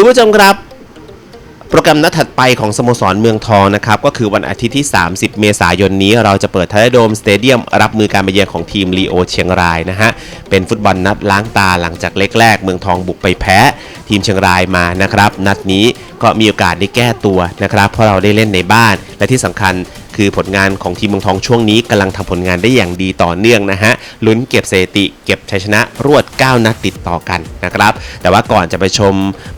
คุณผู้ชมครับ โปรแกรมนัดถัดไปของสโมสรเมืองทองนะครับ ก็คือวันอาทิตย์ที่ 30 เมษายนนี้ เราจะเปิดไทยโดมสเตเดียมรับมือการมาเยือนของทีมลีโอเชียงรายนะฮะ เป็นฟุตบอลนัดล้างตาหลังจากเล็กแรก เมืองทองบุกไปแพ้ ทีมเชียงรายมานะครับ นัดนี้ก็มีโอกาสได้แก้ตัวนะครับ เพราะเราได้เล่นในบ้านและที่สำคัญ คือผลงานของทีมเมืองทองช่วงนี้กำลังทำผลงานได้อย่างดีต่อเนื่องนะฮะลุ้นเก็บเสถิติเก็บชัยชนะรวด 9 นัดติดต่อกันนะครับ แต่ว่าก่อนจะไปชม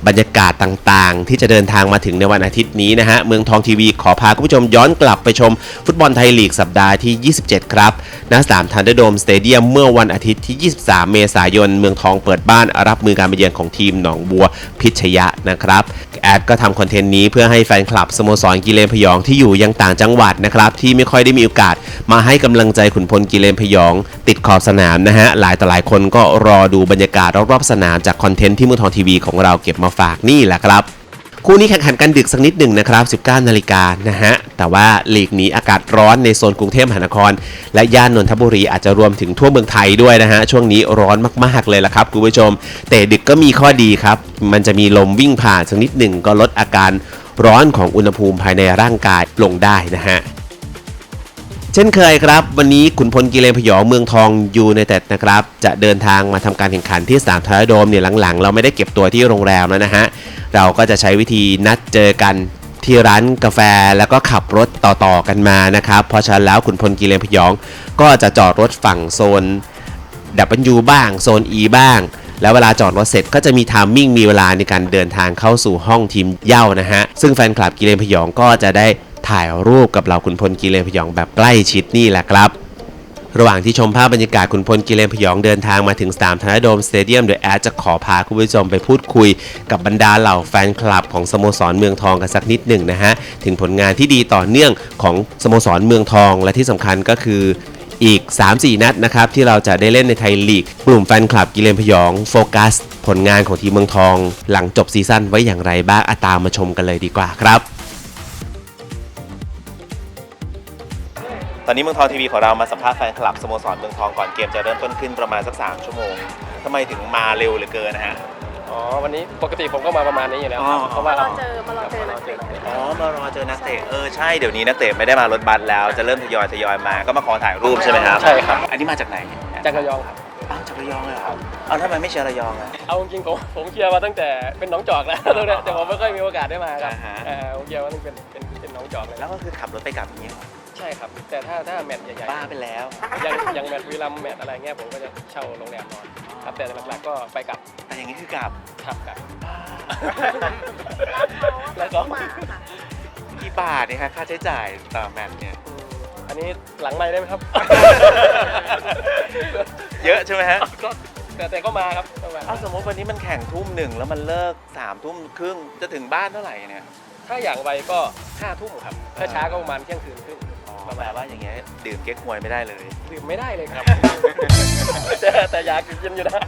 บรรยากาศต่างๆ ที่จะเดินทางมาถึงในวันอาทิตย์นี้นะฮะเมืองทองทีวีขอพาคุณผู้ชมย้อนกลับไปชม ฟุตบอลไทยลีกสัปดาห์ที่ 27 ครับณสนามทันเดอร์โดมสเตเดียมเมื่อวันอาทิตย์ที่ 23 เมษายน เมืองทองเปิดบ้านรับมือการมาเยือนของทีมหนองบัวพิชยะนะครับแอดก็ทำคอนเทนต์นี้เพื่อให้แฟนคลับสโมสรกิเลนพยองที่อยู่ยังต่างจังหวัดนะครับ ที่ไม่ค่อยได้มีโอกาส มาให้กำลังใจขุนพลกิเลนพยอง ติดขอบสนามนะฮะ หลายต่อหลายคนก็รอดูบรรยากาศรอบๆสนามจากคอนเทนต์ที่มือทองทีวีของเราเก็บมาฝากนี่แหละครับคู่นี้แข่งขันกันดึกสักนิดหนึ่งนะครับ 19 นาฬิกานะฮะ แต่ว่าลีกนี้อากาศร้อนในโซนกรุงเทพมหานคร และย่านนนทบุรีอาจจะรวมถึงทั่วเมืองไทยด้วยนะฮะ ช่วงนี้ร้อนมาก ๆ เลยละครับคุณผู้ชม แต่ดึกก็มีข้อดีครับ มันจะมีลมวิ่งผ่านสักนิดหนึ่งก็ลดอาการร้อนของอุณหภูมิภายในร่างกายลงได้นะฮะ เช่นเคยครับ วันนี้ขุนพลกิเลนพยองเมืองทองยูในเต็ดนะครับ จะเดินทางมาทำการแข่งขันที่สนามทาราโดมเนี่ยหลังๆ เราไม่ได้เก็บตัวที่โรงแรมแล้วนะฮะ เราก็จะใช้วิธีนัดเจอกันที่ร้านกาแฟแล้วก็ขับรถต่อๆกันมานะครับ เพราะฉะนั้นแล้วขุนพลกิเลนพยอง ก็จะจอดรถฝั่งโซน W บ้าง โซน E บ้าง แล้วเวลาจอดรถเสร็จก็จะมีไทามมิ่งมีเวลาในการเดินทางเข้าสู่ห้องทีมเย้านะฮะซึ่งแฟนคลับกิเลนพยองก็จะได้ ถ่ายรูปกับเหล่าขุนพลกิเลนพยองแบบใกล้ชิดนี่แหละครับระหว่างที่ชมภาพบรรยากาศขุนพลกิเลนพยองเดินทางมาถึงสนามธนโดมสเตเดียมโดยแอดจะขอพาคุณผู้ชมไปพูดคุยกับบรรดาเหล่าแฟนคลับของสโมสรเมืองทองกันสักนิดหนึ่งนะฮะ ถึงผลงานที่ดีต่อเนื่องของสโมสรเมืองทองและที่สำคัญก็คืออีก 3-4 นัดนะครับ ที่เราจะได้เล่นในไทยลีก กลุ่มแฟนคลับกิเลนพยองโฟกัส ผลงานของทีมเมืองทอง หลังจบซีซั่นไว้อย่างไรบ้างอาตามมาชมกันเลยดีกว่าครับ อนนี้เมืองทองทีวีของเรามาสัมภาษณ์แฟนคลับสโมสรเมืองทองก่อนเกมจะเริ่มต้นขึ้นประมาณสัก3ชั่วโมงทำไมถึงมาเร็วเหลือเกินนะฮะ อ๋อ วันนี้ปกติผมก็มาประมาณนี้อยู่แล้วครับอ๋อ เพราะว่าเรามารอเจอมารอเจอนักเตะ อ๋อมารอเจอนักเตะเออใช่เดี๋ยวนี้นักเตะไม่ได้มารถบัสแล้วจะเริ่มทยอยทยอยมาก็มาขอถ่ายรูปใช่ไหมครับใช่ครับ อันนี้มาจากไหนจากระยองครับ อ้าวจากระยองเลยเหรอครับเอาทำไมไม่เชียร์ระยองอะเอาจริงๆผมผมเชียร์มาตั้งแต่เป็นน้องจอกแล้วแต่ผมไม่ค่อยมีโอกาสได้มาครับอ่าฮะ เออผมเชียร์มาตั้งเป็นเป็นเป็นน้องจอกเลยแล้วก็คือขับรถไปกลับอย่างเงี้ยเหรอ ใช่ครับ แต่ถ้าถ้าแมตช์ใหญ่บ้าไปแล้วๆยังยังแมตช์วีรัมย์แมตช์อะไรเงี้ยผมก็จะเช่าโรงแรมนอนครับแต่หลักๆก็ไปกลับแต่อย่างนี้คือกลับขับกลับ แล้วก็ มาค่ะกี่บาทเนี่ยฮะค่าใช้จ่ายต่อแมตช์เนี่ยอืมอันนี้หลังไม่ได้ไหมครับ เยอะใช่ไหมฮะก็แต่แต่ก็มาครับก็มาเอาสมมติวันนี้มันแข่งทุ่มหนึ่งแล้วมันเลิกสามทุ่มครึ่งจะถึงบ้านเท่าไหร่เนี่ย ถ้าอย่างไวก็ห้าทุ่มครับ ถ้าช้าก็ประมาณเที่ยงคืนครึ่ง ประมาณว่าอย่างเงี้ยดื่มเก๊กฮวยไม่ได้เลยดื่มไม่ได้เลยครับ แต่แต่อยากกินอยู่นะ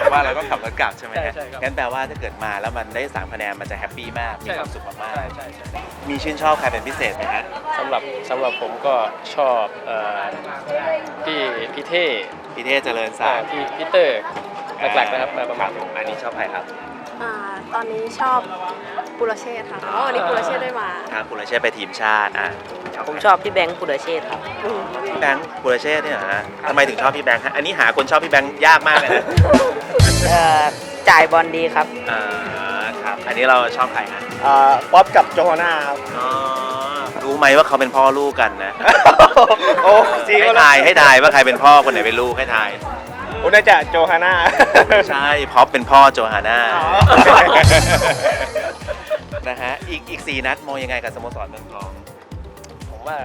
เพราะว่าเราต้องขับรถกลับใช่ไหมฮะใช่ใช่ครับ งั้นแปลว่าถ้าเกิดมาแล้วมันได้สามคะแนนมันจะแฮปปี้มากมีความสุขมากใช่ใช่ใช่ๆมีชื่นชอบใครเป็นพิเศษไหมฮะสำหรับสำหรับผมก็ชอบเอ่อพี่พี่เท่พี่เทพเจริญอ่าศักดิ์พี่พี่เตอร์หลักๆนะครับมาประมาณ อันนี้ชอบใครครับ อ่า ตอนนี้ชอบปุโรเชษฐ์ค่ะเพราะวันนี้ปุโรเชษฐ์ได้มาทางปุรเชษฐ์ไปทีมชาติอะผมชอบพี่แบงค์ปุรเชษฐ์ครับพี่แบงค์ปุรเชษฐ์เนี่ยเหรอฮะทำไมถึงชอบพี่แบงค์ฮะอันนี้หาคนชอบพี่แบงค์ยากมากเลยนะเอ่อจ่ายบอลดีครับอ่าครับอันนี้เราชอบใครฮะป๊อปกับโจฮาน่าครับอ๋อรู้ไหมว่าเขาเป็นพ่อลูกกันนะโอ้จริงให้วะทายให้ทายว่าใครเป็นพ่อคนไหนเป็นลูกให้ทายโอ้น่าจะโจฮาน่า ใช่พอปเป็นพ่อโจฮาน่าอ๋อ นะฮะอีกอีกสี่นัดมองยังไงกับสโมสรเมืองทองผมว่า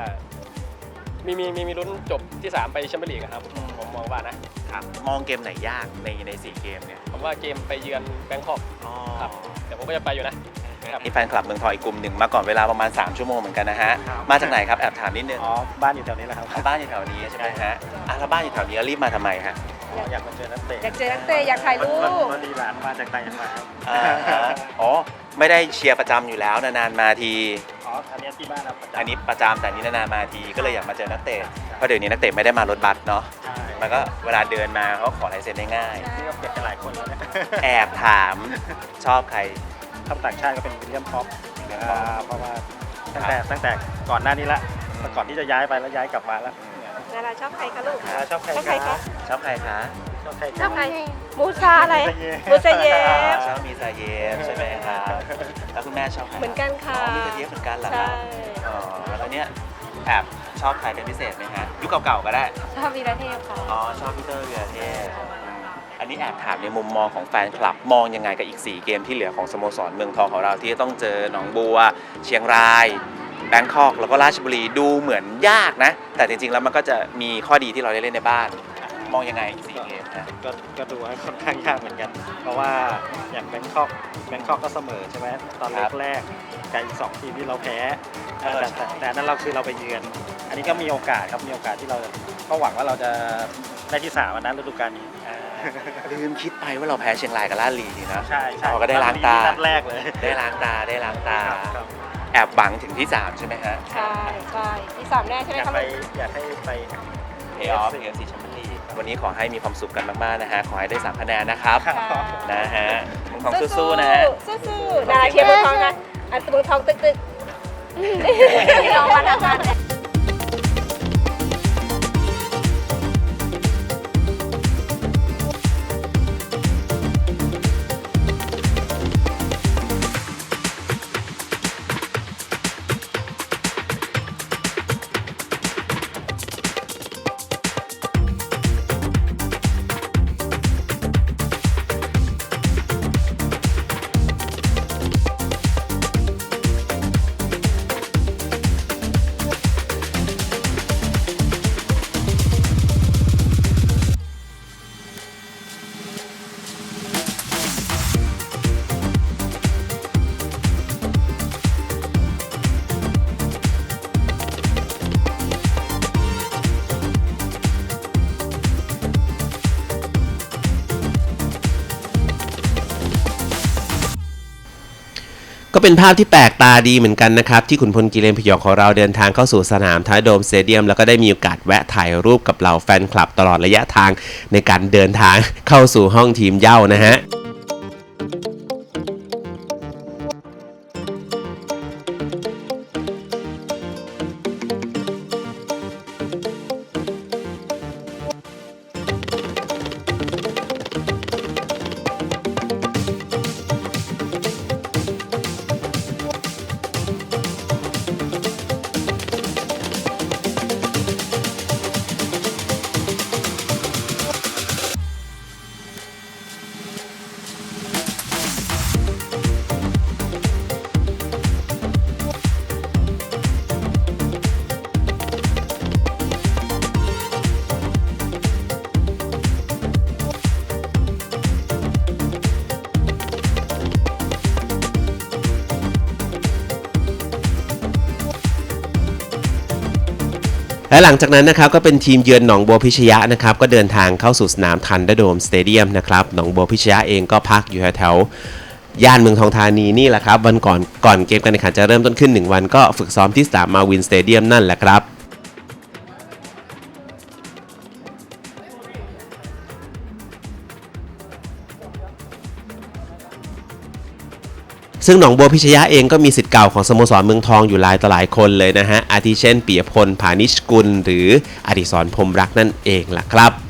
มีมีมีมีลุ้นจบที่ 3 ไปแชมเปี้ยนลีกอะครับผมมองว่านะ ครับมองเกมไหนยากในในสี่เกมเนี่ยผมว่าเกมไปเยือนแบงคอกอ๋อครับแต่ผมก็จะไปอยู่นะ ครับ นี่แฟนคลับเมืองทองอีกกลุ่มหนึ่งมาก่อนเวลาประมาณ 3 ชั่วโมงเหมือนกันนะฮะ ครับ มาจากไหนครับแอบถามนิดนึงอ๋อ บ้านอยู่แถวนี้แหละครับ บ้านอยู่แถวนี้ใช่ไหมฮะอะแล้วบ้านอยู่แถวนี้แล้วรีบมาทำไมฮะ อ๋ออยากมาเจอนักเตะอยากเจอนักเตะอยากถ่ายรูวันปวันดีหลานมาจากต่างจังหวัดครับอ่าฮะอ๋อ ไม่ได้เชียร์ประจำอยู่แล้วนานๆมาที อ๋ออันนี้ที่บ้านครับประจำอันนี้ประจำแต่อันนี้นานๆมาทีก็เลยอยากมาเจอนักเตะเพราะเดี๋ยวนี้นักเตะไม่ได้มารถบัสเนาะใช่มันก็เวลาเดินมาเขาขอลายเซ็นได้ง่าย นี่ก็เปลี่ยนกันหลายคนแล้วเนี่ยแอบถามชอบใครถ้าต่างชาติก็เป็นวิลเลียมพ็อปอ่าเพราะว่าตั้งแต่ตั้งแต่ก่อนหน้านี้ละก่อนที่จะย้ายไปแล้วย้ายกลับมาแล้ว ดาราชอบใครคะลูก อ่าชอบใครชอบใครคะ คะชอบใครคะชอบใครชอบใครมูซาอะไรมูซาเยมูซาเยฟ ชอบมีซาเยฟใช่ไหมครับแล้วคุณแม่ชอบใครเหมือนกันค่ะ อ๋อมีซาเยฟเหมือนกันเหรอคใช่ รับอ๋อแล้วเนี้ยแอบชอบใครเป็นพิเศษไหมฮะยุคเก่าๆก็ได้ ชอบวีระเทพค่ะ อ๋อชอบพีเตอร์เวียเทพอันนี้แอบถามในมุมมองของแฟนคลับ มองยังไงกับอีก 4 เกมที่เหลือของสโมสรเมืองทองของเราที่ต้องเจอหนองบัว เชียงราย แบงคอกแล้วก็ราชบุรีดูเหมือนยากนะ แต่จริงๆแล้วมันก็จะมีข้อดีที่เราได้เล่นในบ้าน มองยังไงอีก4เกมนะ ก็ก็ดูให้ค่อนข้างยากเหมือนกัน เพราะว่าอย่างแบงคอกแบงคอกก็เสมอใช่ไหมตอนครับแรกๆกับอีกสองทีมที่เราแพ้เออแต่แต่แต่อันนั้นเราคือเราไปเยือน อันนี้ก็มีโอกาสครับมีโอกาสที่เราก็หวังว่าเราจะได้ที่สามอันนั้นฤดูกาลนี้อ่าลืมคิดไปว่าเราแพ้เชียงรายกับลาดลีนี่นะใช่ใช่เราก็ได้ล้างตา นัดแรกเลย ได้ล้างตาได้ล้างตา ครับครับ แอบหวังถึงที่ 3 ใช่ไหมฮะใช่ใช่ที่สามแน่ใช่ไหมอยากคะไปลูกอยากให้ไปเพย์ออฟเอฟซีแชมเปี้ยนลีกวันนี้ขอให้มีความสุขกันมากๆนะฮะ ขอให้ได้3คะแนนนะครับครับนะฮะเมืองทองสู้ๆนะฮะ สู้ๆดาราเชียร์เมืองทองนะอันเมืองทองตึกตึกๆ ลองมาทำงาน ก็เป็นภาพที่แปลกตาดีเหมือนกันนะครับ ที่ขุนพลกิเลนพยองของเราเดินทางเข้าสู่สนามท้ายโดมสเตเดียม แล้วก็ได้มีโอกาสแวะถ่ายรูปกับเหล่าแฟนคลับตลอดระยะทางในการเดินทางเข้าสู่ห้องทีมเย้านะฮะ และหลังจากนั้นนะครับก็เป็นทีมเยือนหนองบัวพิชยะนะครับก็เดินทางเข้าสู่สนามทันดโดมสเตเดียมนะครับหนองบัวพิชยะเองก็พักอยู่แถวย่านเมืองทองธานีนี่แหละครับวันก่อนก่อนเกมการแข่งขันจะเริ่มต้นขึ้น 1 วันก็ฝึกซ้อมที่สนามมาวินสเตเดียมนั่นแหละครับ ซึ่งหนองบัวพิชยะเองก็มีสิทธิ์เก่าของสโมสรเมืองทองอยู่หลายต่อหลายคนเลยนะฮะอาทิเช่นปียพลผานิชกุล หรืออดิศรพรมรักนั่นเองล่ะครับ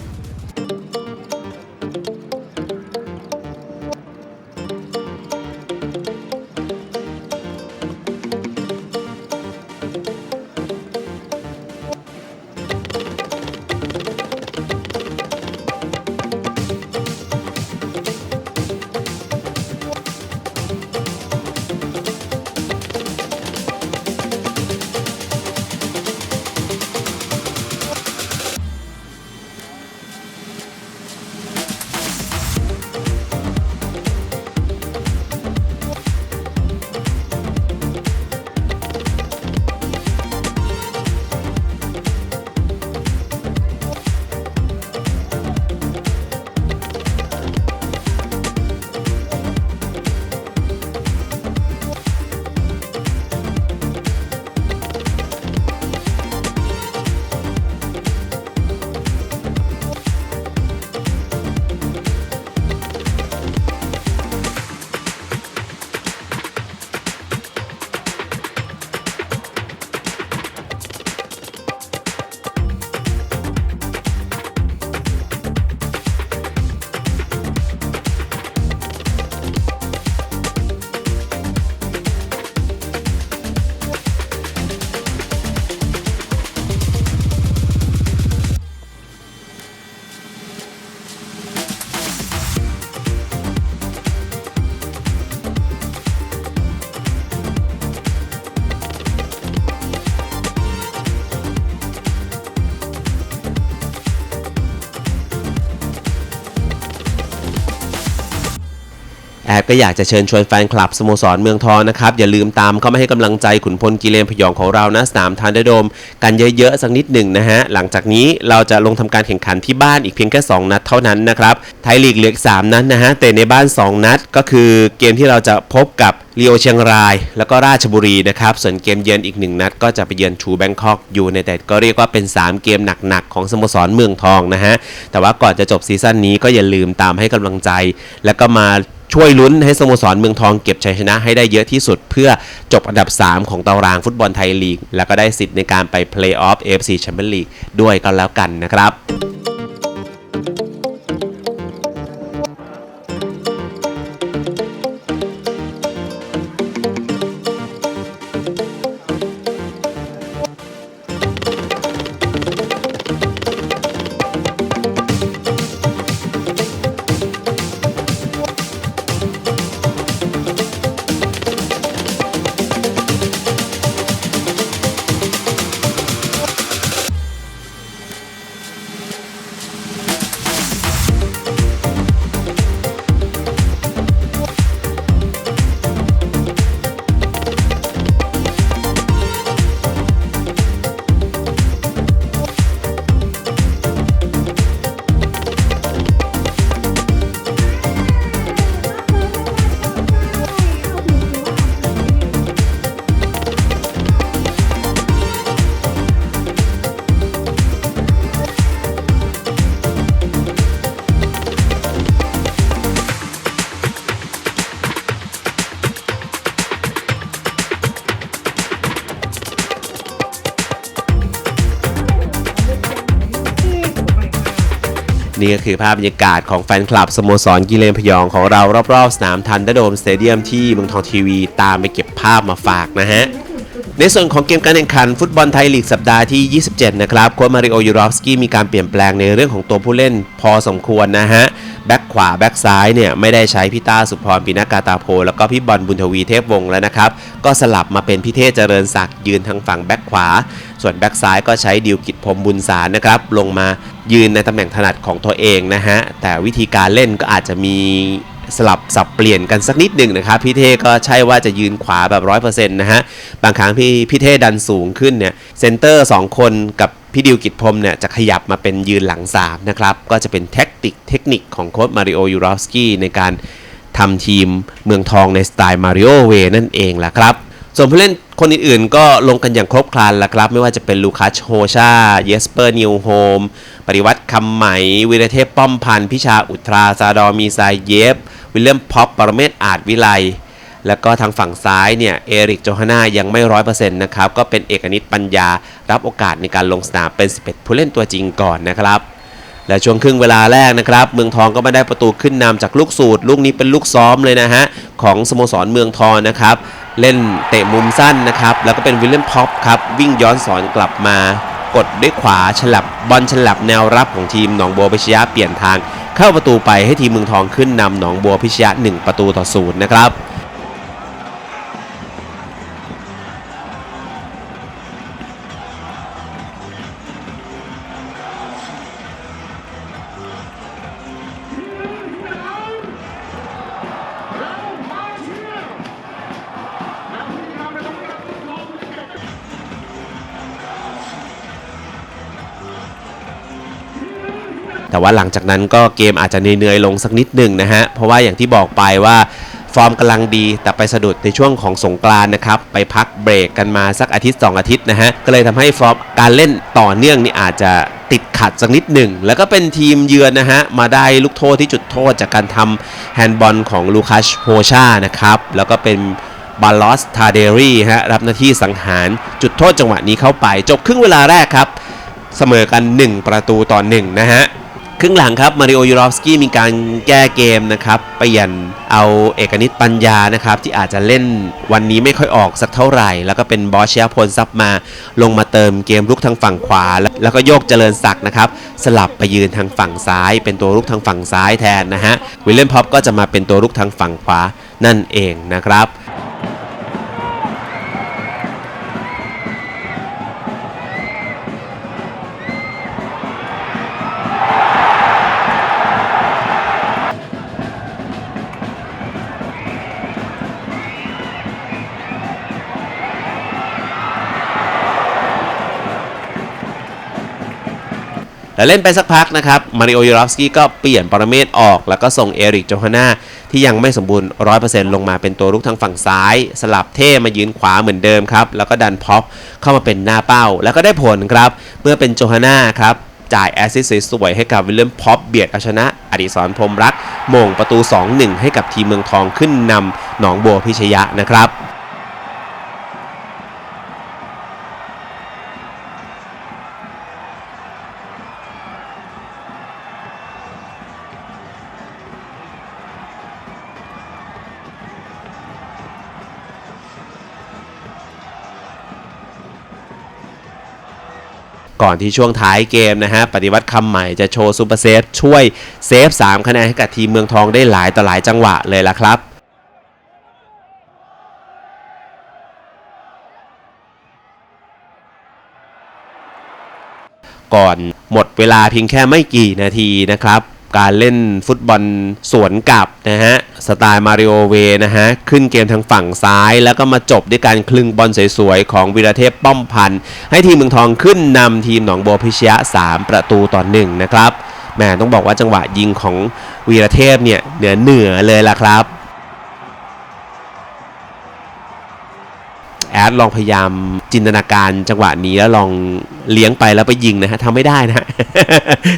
ก็อยากจะเชิญชวนแฟนคลับสโมสรเมืองทองนะครับ อย่าลืมตามเข้ามาให้กำลังใจขุนพลกิเลนพยองของเรานะสนามทานเดอร์โดม กันเยอะๆสักนิดหนึ่งนะฮะ หลังจากนี้เราจะลงทำการแข่งขันที่บ้านอีกเพียงแค่ 2 นัดเท่านั้นนะครับไทยลีกเหลือ3นัดนะฮะแต่ในบ้าน 2 นัดก็คือเกมที่เราจะพบกับลีโอเชียงราย แล้วก็ราชบุรีนะครับ ส่วนเกมเยือนอีก1นัด ก็จะไปเยือนทูแบงคอกอยู่ในแต่ก็เรียกว่าเป็น 3 เกมหนักๆ ของสโมสรเมืองทองนะฮะ แต่ว่าก่อนจะจบซีซั่นนี้ก็อย่าลืมตามให้กำลังใจ แล้วก็มา ช่วยลุ้นให้สโมสรเมืองทองเก็บชัยชนะให้ได้เยอะที่สุด เพื่อจบอันดับ 3 ของตารางฟุตบอลไทยลีก แล้วก็ได้สิทธิ์ในการไปเพลย์ออฟเอฟซีแชมเปี้ยนลีกด้วยกันแล้วกันนะครับ นี่ก็คือภาพบรรยากาศของแฟนคลับสโมสรกิเลนพยองของเรารอบๆ สนามทันดโดมสเตเดียมที่เมืองทองทีวีตามไปเก็บภาพมาฝากนะฮะในส่วนของเกมการแข่งขันฟุตบอลไทยลีกสัปดาห์ที่ 27 นะครับโค้ชมาริโอยูรอฟสกี้มีการเปลี่ยนแปลงในเรื่องของตัวผู้เล่นพอสมควรนะฮะ แบ็คขวา แบ็คซ้ายเนี่ย ไม่ได้ใช้พี่ต้าสุพรปินากาตาโพ แล้วก็พี่บอลบุญทวีเทพวงศ์แล้วนะครับ ก็สลับมาเป็นพี่เทพเจริญศักดิ์ยืนทางฝั่งแบ็คขวา ส่วนแบ็คซ้ายก็ใช้ดิวกิจพรมบุญสารนะครับลงมา ยืนในตำแหน่งถนัดของตัวเองนะฮะ แต่วิธีการเล่นก็อาจจะมีสลับสับเปลี่ยนกันสักนิดหนึ่งนะครับพี่เท่ก็ใช่ว่าจะยืนขวาแบบร้อยเปอร์เซ็นต์นะฮะ บางครั้งพี่พี่เท่ดันสูงขึ้นเนี่ยเซนเตอร์2คนกับพี่ดิวกิจพรมเนี่ยจะขยับมาเป็นยืนหลัง3นะครับ ก็จะเป็นแท็กติกเทคนิคของโค้ชมาริโอยูรอฟสกี้ในการทำทีมเมืองทองในสไตล์มาริโอเวนั่นเองแหละครับ ส่วนผู้เล่นคนอื่นๆ ก็ลงกันอย่างครบครันแล้วครับ ไม่ว่าจะเป็นลูคัสโฮชา เยสเปอร์นิวโฮม ปริวัติคำไหม วิรเทพป้อมพันธ์พิชาอุตรา ซาดอมีซายเยฟ วิลเลียมพ็อปปรเมศอาจวิไล แล้วก็ทางฝั่งซ้ายเนี่ย เอริกโจฮาน่ายังไม่ร้อยเปอร์เซ็นต์นะครับ ก็เป็นเอกนิตปัญญารับโอกาสในการลงสนามเป็น 11 ผู้เล่นตัวจริงก่อนนะครับ และช่วงครึ่งเวลาแรกนะครับ เมืองทองก็ไมาได้ประตูขึ้นนำจากลูกสูตร ลูกนี้เป็นลูกซ้อมเลยนะฮะ ของสโมสรเมืองทองนะครับ เล่นเตะมุมสั้นนะครับ แล้วก็เป็นวิลเลียมพ็อปครับ วิ่งย้อนสอนกลับมากดด้วยขวาฉลับบอลฉลับแนวรับของทีมหนองบัวพิชยะเปลี่ยนทาง เข้าประตูไปให้ทีมเมืองทองขึ้นนำหนองบัวพิชยะ 1 ประตูต่อศูนย์นะครับ แต่ว่าหลังจากนั้นก็เกมอาจจะเหนื่อยๆลงสักนิดหนึ่งนะฮะ เพราะว่าอย่างที่บอกไปว่าฟอร์มกำลังดีแต่ไปสะดุดในช่วงของสงกรานนะครับ ไปพักเบรกกันมาสักอาทิตย์ 2 อาทิตย์นะฮะ ก็เลยทำให้ฟอร์มการเล่นต่อเนื่องนี่อาจจะติดขัดสักนิดหนึ่ง แล้วก็เป็นทีมเยือนนะฮะ มาได้ลูกโทษที่จุดโทษจากการทำแฮนด์บอลของลูคัสโฮชานะครับ แล้วก็เป็นบาลอสทาเดรีฮะรับหน้าที่สังหารจุดโทษจังหวะนี้เข้าไป จบครึ่งเวลาแรกครับ เสมอกัน 1 ประตูต่อ1นะฮะ ครึ่งหลังครับมาริโอยูรอฟสกี้มีการแก้เกมนะครับเปลี่ยนเอาเอกนิตปัญญานะครับที่อาจจะเล่นวันนี้ไม่ค่อยออกสักเท่าไหร่ แล้วก็เป็นบอสเชียพลซับมาลงมาเติมเกมลุกทางฝั่งขวา แล้วก็โยกเจริญศักดิ์นะครับสลับไปยืนทางฝั่งซ้าย เป็นตัวลุกทางฝั่งซ้ายแทนนะฮะวิลเลียมพ็อปก็จะมาเป็นตัวลุกทางฝั่งขวานั่นเองนะครับ แต่เล่นไปสักพักนะครับมาริโอยูรอฟสกี้ก็เปลี่ยนปรเมศออก แล้วก็ส่งเอริกโจฮาน่าที่ยังไม่สมบูรณ์ 100%ลงมาเป็นตัวรุกทางฝั่งซ้าย สลับเท่มายืนขวาเหมือนเดิมครับ แล้วก็ดันพ็อปเข้ามาเป็นหน้าเป้า แล้วก็ได้ผลครับ เมื่อเป็นโจฮาน่าครับจ่ายแอสซิสต์สวยๆให้กับวิลเลียมพ็อปเบียดเอาชนะ อดิศรพรมรักมงประตู 2-1 ให้กับทีมเมืองทองขึ้นนำหนองบัวพิชยะนะครับ ก่อนที่ช่วงท้ายเกมนะฮะปฏิวัติคำใหม่จะโชว์ซูเปอร์เซฟช่วยเซฟ 3 คะแนนให้กับทีมเมืองทองได้หลายต่อหลายจังหวะเลยล่ะครับก่อนหมดเวลาเพียงแค่ไม่กี่นาทีนะครับ การเล่นฟุตบอลสวนกลับนะฮะสไตล์มาริโอเวนะฮะขึ้นเกมทางฝั่งซ้าย แล้วก็มาจบด้วยการคลึงบอลสวยๆ ของวีรเทพป้อมพันธ์ให้ทีมเมืองทองขึ้นนำทีมหนองบัวพิชยะ 3 ประตูต่อหนึ่งนะครับแหมต้องบอกว่าจังหวะยิงของวีรเทพเนี่ยเหนือเหนือเลยล่ะครับ ดลองพยายามจินตนาการจังหวะนี้แล้วลองเลี้ยงไปแล้วไปยิงนะฮะทำไม่ได้นะ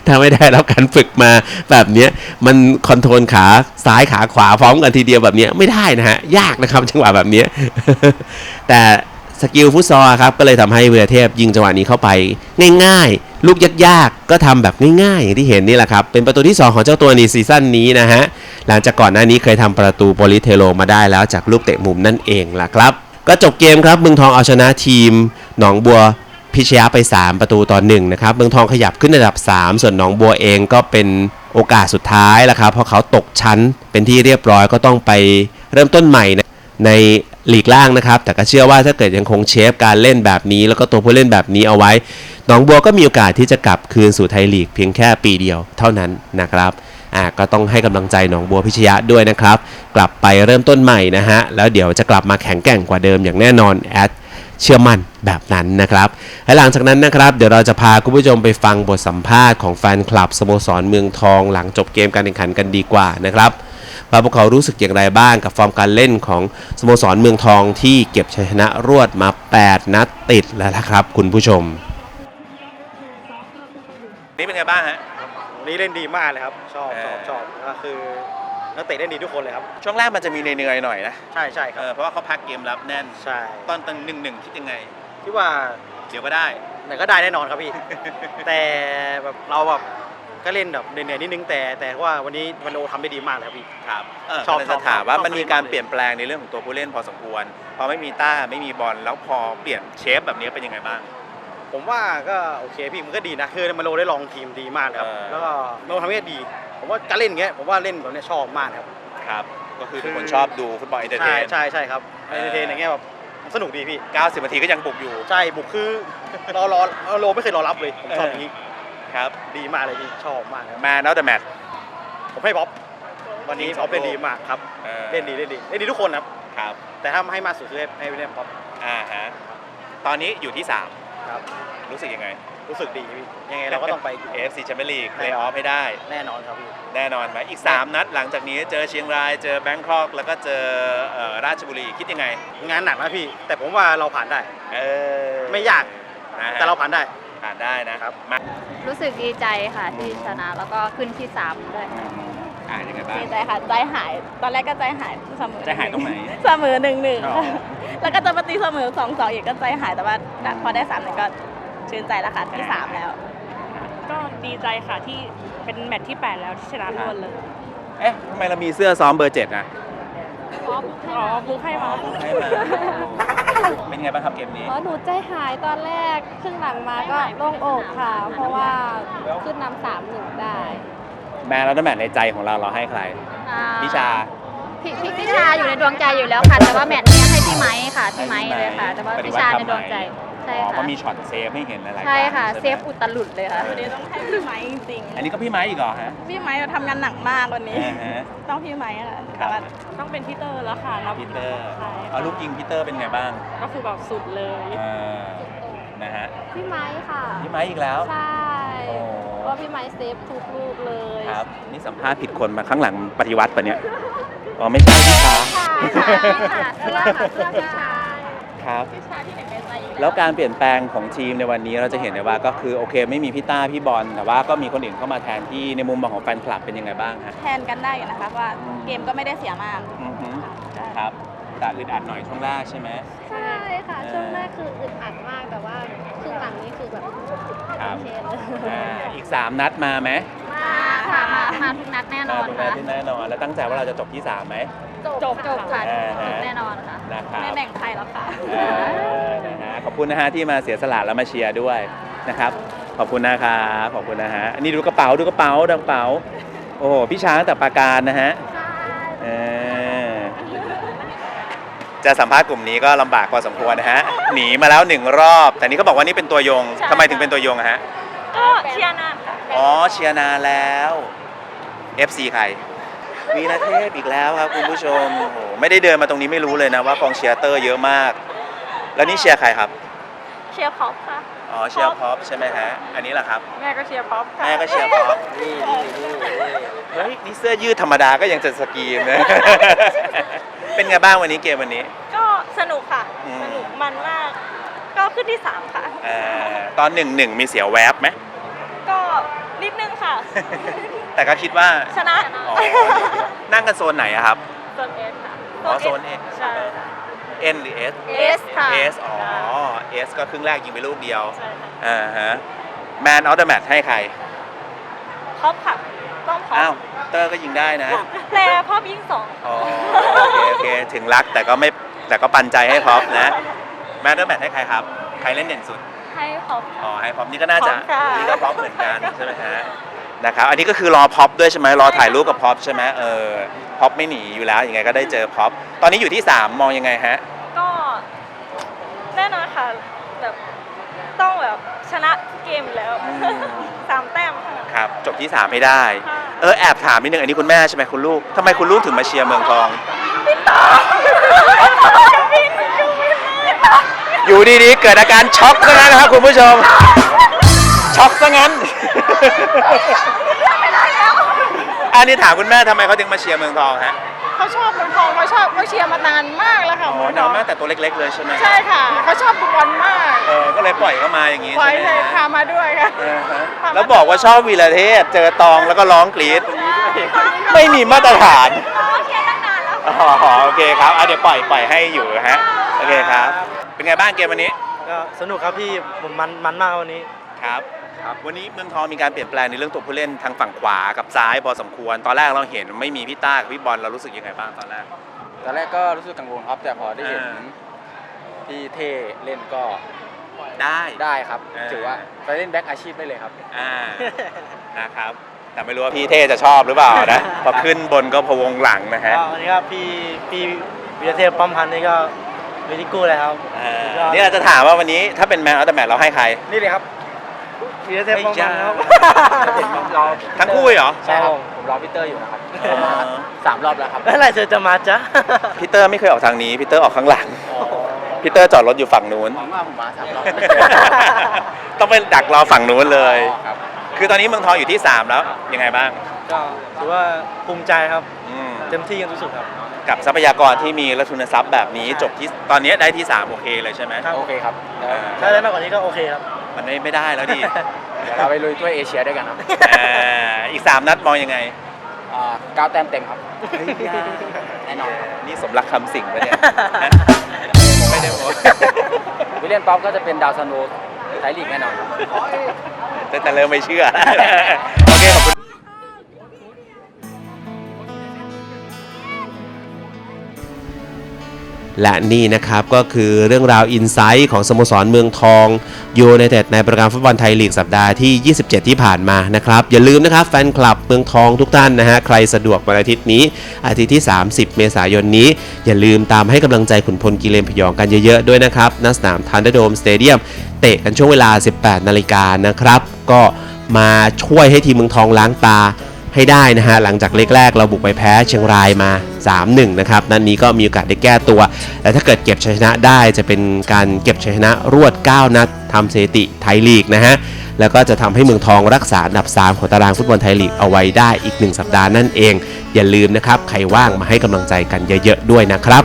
ทำไม่ได้แล้วการฝึกมาแบบเนี้ยมันคอนโทรลขาซ้ายขาขวาพร้อมกันทีเดียวแบบเนี้ยไม่ได้นะฮะยากนะครับจังหวะแบบเนี้ยแต่สกิลฟุตซอลครับก็เลยทำให้เวียเทพยิงจังหวะนี้เข้าไป ง่ายๆ ลูกยากๆ ก็ทำแบบง่ายๆอย่างที่เห็นนี่แหละครับ เป็นประตูที่ 2 ของเจ้าตัวในซีซั่นนี้นะฮะ หลังจากก่อนหน้านี้เคยทำประตูโปลิเทโลมาได้แล้วจากลูกเตะมุมนั่นเองล่ะครับ ก็จบเกมครับเมืองทองเอาชนะทีม หนองบัวพิชยะไป 3 ประตูต่อ1นะครับเมืองทองขยับขึ้นอันดับ 3 ส่วนหนองบัวเองก็เป็นโอกาสสุดท้ายแล้วครับเพราะเขาตกชั้นเป็นที่เรียบร้อยก็ต้องไปเริ่มต้นใหม่นะในลีกล่างนะครับ แต่ก็เชื่อว่าถ้าเกิดยังคงเชฟการเล่นแบบนี้ แล้วก็ตัวผู้เล่นแบบนี้เอาไว้หนองบัวก็มีโอกาสที่จะกลับคืนสู่ไทยลีกเพียงแค่ปีเดียวเท่านั้นนะครับ อ่าก็ต้องให้กำลังใจหนองบัวพิชยะด้วยนะครับ กลับไปเริ่มต้นใหม่นะฮะ แล้วเดี๋ยวจะกลับมาแข็งแกร่งกว่าเดิมอย่างแน่นอนแอดเชื่อมั่นแบบนั้นนะครับ และหลังจากนั้นนะครับเดี๋ยวเราจะพาคุณผู้ชมไปฟังบทสัมภาษณ์ของแฟนคลับสโมสรเมืองทองหลังจบเกมการแข่งขันกันดีกว่านะครับว่าพวกเขารู้สึกอย่างไรบ้างกับฟอร์มการเล่นของสโมสรเมืองทองที่เก็บชัยชนะรวดมา 8 นัดติดแล้วนะครับ คุณผู้ชม นี่เป็นไงบ้างฮะ นนี้เล่นดีมากเลยครับ ชอบเอชออบชอบก็คือนักเตะเล่นดีทุกคนเลยครับ ช่วงแรกมันจะมีเหนื่อยๆหน่อยนะใช่ใช่คเอรับอเพราะว่าเขาพักเกมรับแน่นใช่ตอนตั้งหนึ่งหนึ่งคิดยังไงที่ว่าเดี๋ยวก็ได้ไหนก็ได้แน่นอนครับพี่ แต่แบบเราแบบก็เล่นแบบเหนื่อยๆนิดนึงแต่แต่ว่าวันนี้วันโอทำได้ดีมากเลยครับพี่ครับเออชอบกำลังจะชอบถามว่าชอบมันมีการชอบเปลี่ยนแปลงในเรื่องของตัวผู้เล่นพอสมควรพอไม่มีต้าไม่มีบอลแล้วพอเปลี่ยนเชฟแบบนี้เป็นยังไงบ้าง ผมว่าก็โอเคพี่มันก็ดีนะคือมาโลได้ลองทีมดีมากเลยครับ เออ แล้วก็มาโลทำได้ดี ผมว่าการเล่นอย่างเงี้ยผมว่าเล่นแบบเนี้ยชอบมากครับ ครับ ก็คือคือเป็นคนชอบดูฟุตบอลเอนเตอร์เทใช่น ใช่ใช่ครับเอในอเทนอย่างเงี้ยแบบสนุกดีพี่ 90 นาทีก็ยังบุกอยู่ ใช่บุกคือ รอรอมาโลไม่เคยรอรับเลยผมชอบอย่างนี้ครับ ดีมากเลยพี่ชอบมากครับ แมนแล้วแต่แมตช์ ผมให้บ๊อบวันนี้ยิงสบ๊อองบเล่นลูกดีมากครับเล่นดีเล่นดีเล่นดีทุกคนครับ ครับ แต่ถ้าให้มากสุดคือให้ให้เล่นบ๊อบอ่าฮะ ตอนนี้อยู่ที่ ครับ3รู้สึกยังไง รู้สึกดีพี่ยังไงเราก็ต้องไป AFC Champions League เพลย์ออฟให้ได้ แน่นอนครับพี่ แน่นอนไหมอีก 3 นัดหลังจากนี้เจอเชียงราย เจอแบงคอก แล้วก็เจอเอ่อราชบุรี คิดยังไง งานหนักนะพี่ แต่ผมว่าเราผ่านได้ เออไม่ยาก นะฮะแต่เราผ่านได้ ผ่านได้นะครับมา รู้สึกดีใจค่ะที่ชนะแล้วก็ขึ้นที่สามด้วยค่ะ อ่านยังไงบ้าง ดีใจค่ะ ใจหาย ตอนแรกก็ใจหายเสมอใจหายตรงไหนเสมอหนึ่งหนึ่งอ๋อ แล้วก็จะมาตีเสมอสองสองอีกก็ใจหายแต่ว่าพอได้สามหนึ่งก็ชื่นใจแล้วค่ะที่สามแล้ว ก็ดีใจค่ะที่เป็นแมตช์ที่ 8 แล้วที่ชนะรวดเลยเอ๊ะทำไมเรามีเสื้อซ้อมเบอร์เจ็ดนะอ๋อบุ๊กให้มา ให้มาเป็นไงบ้างครับเกมนี้ อ๋อหนูใจหายตอนแรกครึ่งหลังมาก็โล่งอกค่ะ เพราะว่าขึ้นนำสามหนึ่งได้ แมนแล้วแมตช์ในใจของเราเราให้ใครพิชา พี่พี่พิชาอยู่ในดวงใจอยู่แล้วค่ะ แต่ว่าแมตช์เนี้ยให้พี่ไม้ค่ะพี่ไม้เลยค่ะ แต่ว่าพิชาในดวงใจใช่อ๋อค่ะเพราะมีช็อตเซฟให้เห็นหลายๆใช่ค่ะ รั้งเซฟอุตลุดเลยค่ะ วันนี้ต้องให้พี่ไม้จริงอันนี้ก็พี่ไม้อีกเหรอฮะๆพี่ไม้ทำงานหนักมากวันนี้ อ่าฮะต้องพี่ไม้ค่ะครับแต่ว่าต้องเป็นพีเตอร์แล้วค่ะนับพีเตอร์ใช่ค่ะเอาลูกยิงพีเตอร์เป็นไงบ้างก็คือแบบสุดเลย อ่านะฮะพี่ไม้ค่ะ พี่ไม้อีกแล้ว ใช่ โอ้เพราะ ว่าพี่ไม้เซฟทุกลูกเลยครับนี่สัมภาษณ์ผิดคนมาข้างหลังปฏิวัติปะเนี่ยอ๋อไม่ใช่พี่ช้าค่ะค่ะเสื้อค่ะเสื้อพี่ชายครับพี่ชายที่ไหนเป็นใจอยู่แล้วการเปลี่ยนแปลงของทีมในวันนี้เราจะเห็นได้ว่าก็คือโอเคไม่มีพี่ต้าพี่บอลแต่ว่าก็มีคนอื่นเข้ามาแทนที่ในมุมมองของแฟนคลับเป็นยังไงบ้างฮะแทนกันได้อยู่นะคะว่าเกมก็ไม่ได้เสียมากอือฮึครับแต่อึดอัดหน่อยช่วงแรกใช่ไหมใช่ค่ะเออช่วงแรกคืออึดอัดมากแต่ว่าครึ่งหลังนี้คือแบบ ครับโอเคเลยอ่าอีก 3 นัดมาไหมมาค่ะมามาทุกนัดแน่นอนทุกนัค่ะดที่แน่นอน แล้วตั้งใจว่าเราจะจบที่ 3 ไหมจบจบค่ะอ่าฮะ จบแน่นอนค่ะนะครับ ไม่แบ่งใครแล้วค่ะ เออนะฮะขอบคุณนะฮะที่มาเสียสละแล้วมาเชียร์ด้วยนะครับ ขอบคุณนะครับขอบคุณนะฮะอันนี้ดูกระเป๋าดูกระเป๋าดูกระเป๋า โอ้โหพี่ช้างแต่ปราการนะฮะเออ จะสัมภาษณ์กลุ่มนี้ก็ลำบากพอสมควรนะฮะ หนีมาแล้วหนึ่งรอบ แต่นี่เขาบอกว่านี่เป็นตัวยงทำไมถึงเป็นตัวยงอะฮะ ก็เชียร์นานค่ะอ๋อเชียร์นานแล้ว FC ใครวีรเทพอีกแล้วครับคุณผู้ชมโอ้โหไม่ได้เดินมาตรงนี้ไม่รู้เลยนะว่ากองเชียร์เตอร์เยอะมาก แล้วนี่เชียร์ใครครับ เชียร์พ็อปค่ะ อ๋อเชียร์พ็อปใช่ไหมฮะ อันนี้แหละครับ แม่ก็เชียร์พ็อปค่ะแม่ก็เชียร์พ็อปนี่นี่นี่เฮ้ยนี่เสื้อยืดธรรมดาก็ยังจะสกรีนนะ เป็นไงบ้างวันนี้เกมวันนี้ ก็สนุกค่ะ อืม สนุกมันมาก ก็ขึ้นที่3ค่ะ เอ่อตอนหนึ่งหนึ่งมีเสียวแวบไหมก็นิดนึงค่ะ แต่ก็คิดว่าชนะอ๋อนั่งกันโซนไหนอะครับ โซนเอสค่ะอ๋อโซน A ใช่ค่ะ N หรือ S S ค่ะ S อ๋อ S ก็ครึ่งแรกยิงไปลูกเดียวใช่ค่ะอ่าฮะ Man of the Match ให้ใครพ็อปค่ะ ต้องพ็ออ้าวปเตอร์ก็ยิงได้นะแต่พ็อปยิงสองอ๋อโอเคโอเคถึงรักแต่ก็ไม่แต่ก็ปันใจให้พ็อปนะ Man of the Match ให้ใครครับ ใครเล่นเด่นสุด ให้พ็อปอ๋อให้พ็อปนี่ก็น่าจะพ็อปค่ะ นี่ก็พ็อปเหมือนกันใช่ไหมฮะนะครับอันนี้ก็คือรอพ็อปด้วยใช่ไหมรอถ่ายรูปกับพ็อปใช่ไหมเออพ็อปไม่หนีอยู่แล้วยังไงก็ได้เจอพ็อปตอนนี้อยู่ที่ 3 มองยังไงฮะ ก็แน่นอนค่ะแบบต้องแบบชนะเก มอยู่แล้วอืมสามแต้มค่ะ ครับ จบที่3ไม่ได้ค่ะเออแอบถามนิดนึงอันนี้คุณแม่ใช่ไหมคุณลูกทำไมคุณลูกถึงมาเชียร์เมืองทอง อยู่ดีๆ เกิดอาการช็อกซะงั้นนะครับคุณผู้ชม ช็อกซะงั้น อันนี้ถามคุณแม่ทำไมเขาถึงมาเชียร์เมืองทองฮะ เขาชอบเมืองทองเขาชอบเขาเชียร์มานานมากแล้วค่ะอ๋อเมืองนทออนงมากแต่ตัวเล็ก ๆ เลยใช่ไหมใช่ค่ะเขาชอบฟุตบอลมากเออก็เลยปล่อยเข้ามาอย่างนี้ไว้ใช่ไหมเลยพามาด้วยค่ะ เออฮะแล้วบอกว่าชอบวีระเทพเจอตองแล้วก็ร้องกรี๊ดไม่มีมาตรฐานเชียร์ตั้งนานแล้วอ๋อโอเคครับอะเดี๋ยวปล่อยปล่อยให้อยู่นะฮะโอเคครับ เป็นไงบ้างเกมวันนี้ก็สนุกครับพี่ผมมันมันมากวันนี้ ครับวันนี้เมืองทองมีการเปลี่ยนแปลงในเรื่องตัวผู้เล่นทางฝั่งขวากับซ้ายพอสมควร ตอนแรกเราเห็นไม่มีพี่ต้ากับพี่บอลเรารู้สึกยังไงบ้างตอนแรก ตอนแรกก็รู้สึกกังวลครับ แต่พอได้เห็นอ่า พี่เท่เล่นก็ได้ ได้ครับ เออ ถือว่าไปเล่นแบ็คอาชีพได้เลยครับ อ่านะครับ แต่ไม่รู้ว่าพี่เท่จะชอบหรือเปล่านะ พอขึ้นบนก็พะวงหลังนะฮะก็วันนี้ก็พี่พี่วีรเทพป้อมพันธ์นี่ก็เวทีกู้เลยครับ อ่านี่เราจะถามว่าวันนี้ถ้าเป็นแมนอัลตแมทเราให้ใคร นี่เลยครับ วีรเทพป้อมพันธ์ครับ รอทั้งคู่เลยเหรอ ใช่ครับผมรอพี่เตอร์อยู่นะครับอ๋อ มาสามรอบแล้วครับเมื่อไหรเธอจะมาจ๊ะ พีเตอร์ไม่เคยออกทางนี้พีเตอร์ออกข้างหลังพีเตอร์จอดรถอยู่ฝั่งนู้น หวังว่าผมมาสามรอบต้องไปดักรอฝั่งนู้นเลยอ๋อครับ คือตอนนี้เมืองทองอยู่ที่ 3 แล้ว ยังไงบ้างก็ถือว่าภูมิใจครับ อืมเต็มที่กันสุดๆครับ กับทรัพยากรที่มีและทุนทรัพย์แบบนี้ จบที่ตอนนี้ได้ที่ 3 โอเคเลยใช่ไหมครับ โอเคครับเดี๋ยวถ้าได้มากกว่านี้ก็โอเคครับ มันไม่ไม่ได้แล้วดิเดี๋ยวเราไปลุยถ้วยเอเชียด้วยกันครับอ่าอีก 3 นัดมองยังไงอ่าเก้าแต้มเต็มครับแน่นอนครับนี่สมรักคำสิงห์ปะเนี่ยฮะไม่ได้โม้วิลเลียนป๊อปก็จะเป็นดาวซันโวไทยลีกแน่นอนครับ แต่แต่เริ่มไม่เชื่อ โอเค ขอบคุณ และนี่นะครับก็คือเรื่องราวอินไซต์ของสโมสรเมืองทองยูในเต็ดในประการฟุตบอลไทยลีกสัปดาห์ที่ 27 ที่ผ่านมานะครับ อย่าลืมนะครับแฟนคลับเมืองทองทุกท่านนะฮะใครสะดวกวันอาทิตย์นี้ อาทิตย์ที่ 30 เมษายนนี้ อย่าลืมตามให้กำลังใจขุนพลกิเลนพยองกันเยอะๆด้วยนะครับณสนามทันเดอร์โดมสเตเดียมเตะกันช่วงเวลา 18 นาฬิกานะครับ ก็มาช่วยให้ทีมเมืองทองล้างตา ให้ได้นะฮะหลังจากเล็กแรกเราบุกไปแพ้เชียงรายมา 3-1 นะครับนัดนนี้ก็มีโอกาสได้แก้ตัว และถ้าเกิดเก็บชัยชนะได้จะเป็นการเก็บชัยชนะรวด 9 นัดทำสถิติไทยลีกนะฮะแล้วก็จะทำให้เมืองทองรักษาอันดับ 3 ของตารางฟุตบอลไทยลีกเอาไว้ได้อีก 1 สัปดาห์นั่นเอง อย่าลืมนะครับใครว่างมาให้กำลังใจกันเยอะ ๆ ด้วยนะครับ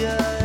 ยิ่